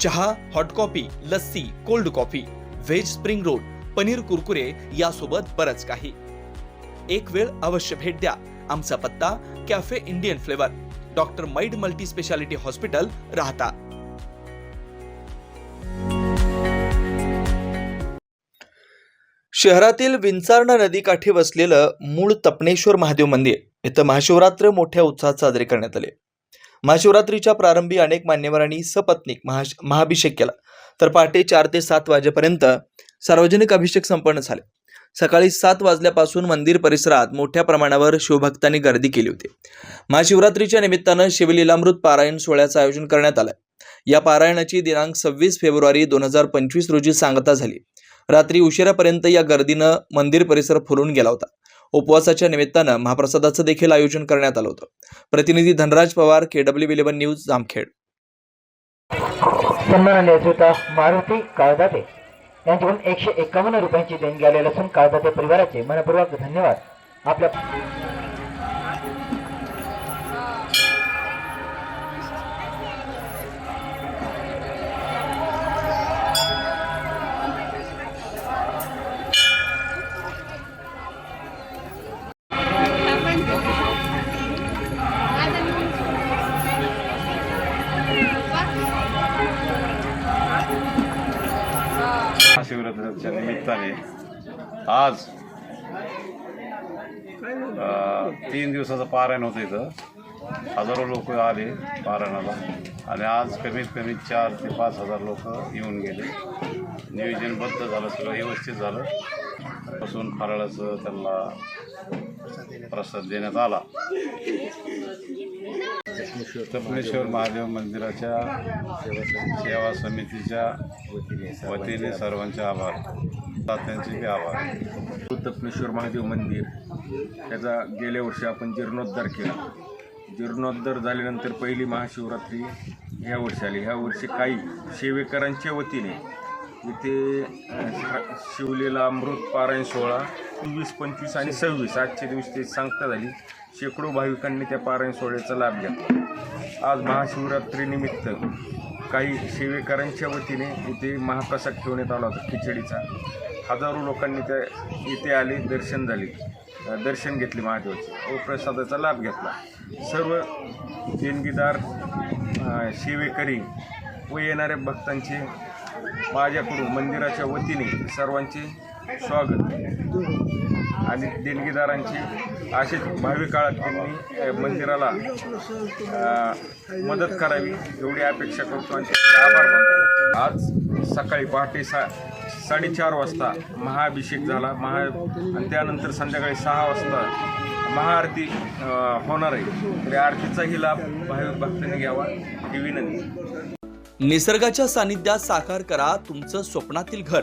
चहा hot coffee lassi cold coffee veg spring roll paneer Kurkure यासोबत बरंच काही. एक वेळ अवश्य भेट द्या. आमचा पत्ता कॅफे इंडियन फ्लेवर डॉक्टर मैड मल्टी स्पेशालिटी हॉस्पिटल राहता. शहरातील विंचारणा नदीकाठी वसलेलं मूळ तपणेश्वर महादेव मंदिर इथं महाशिवरात्र मोठ्या उत्साहात साजरे करण्यात आले. महाशिवरात्रीच्या प्रारंभी अनेक मान्यवरांनी सपत्निक महा महाभिषेक केला. तर पहाटे चार ते सात वाजेपर्यंत सार्वजनिक अभिषेक संपन्न झाले. सकाळी सात वाजल्यापासून मंदिर परिसरात मोठ्या प्रमाणावर शिवभक्तांनी गर्दी केली होती. महाशिवरात्रीच्या निमित्तानं शिवलीलामृत पारायण सोहळ्याचं आयोजन करण्यात आलं या पारायणाची दिनांक सव्वीस फेब्रुवारी दोन हजार पंचवीस रोजी सांगता झाली. रात्री उशिरापर्यंत या गर्दीनं मंदिर परिसर फुलून गेला होता. उपवासाच्या निमित्तानं महाप्रसादाचं देखील आयोजन करण्यात आलं होतं. प्रतिनिधी Dhanraj Pawar K W eleven news Jamkhed. सन्माननीय श्रोता मारुती काळदाते यांच्याकडून एकशे एकावन्न रुपयांची देणगी आलेली असून काळदाते परिवाराचे मनपूर्वक धन्यवाद. आपल्या महाशिवरात्रीच्या निमित्ताने आज तीन दिवसाचं पारायण होतं इथं. हजारो लोक आले पारायणाला. आणि आज कमीत कमी चार ते पाच हजार लोक येऊन गेले. नियोजनबद्ध झालं सगळं व्यवस्थित झालं. पासून फराळाचं त्यांना प्रसाद देण्यात आला. तपनेश्वर महादेव मंदिराच्या सेवा समितीच्या वतीने सर्वांचे आभार. त्यांचे बी आभार. दत्तेश्वर महादेव मंदिर त्याचा गेल्या वर्षी आपण जीर्णोद्धार केला. जीर्णोद्धार झाल्यानंतर पहिली महाशिवरात्री ह्या वर्षी आली. ह्या वर्षी काही सेवेकरांच्या वतीने इथे शिवलेला अमृत पारायण सोहळा वीस पंचवीस आणि सव्वीस आजच्या दिवशी ते सांगता झाली शेकडो भाविकांनी त्या पारायण सोहळ्याचा लाभ घेतला आज महाशिवरात्रीनिमित्त काही सेवेकरांच्या वतीने इथे महाप्रसाद ठेवण्यात आला होता खिचडीचा. हजारो लोकांनी त्या इथे आले दर्शन झाले. दर्शन घेतले महादेवाचे. व प्रसादाचा लाभ घेतला. सर्व देणगीदार सेवेकरी व येणाऱ्या भक्तांचे माझ्याकडून मंदिराच्या वतीने सर्वांचे स्वागत. आणि देणगीदारांची असेच भावी काळात त्यांनी मंदिराला मदत करावी एवढी अपेक्षा करतो आणि आभार मानतो. आज सकाळी पहाटे सा साडेचार वाजता महाअभिषेक झाला. महा आणि त्यानंतर संध्याकाळी सहा वाजता महाआरती होणार आहे. तर आरतीचाही लाभ भाविक भक्तांनी घ्यावा. ही विनंती. निसर्गाच्या सानिध्यात साकार करा तुमचं स्वप्नातील घर.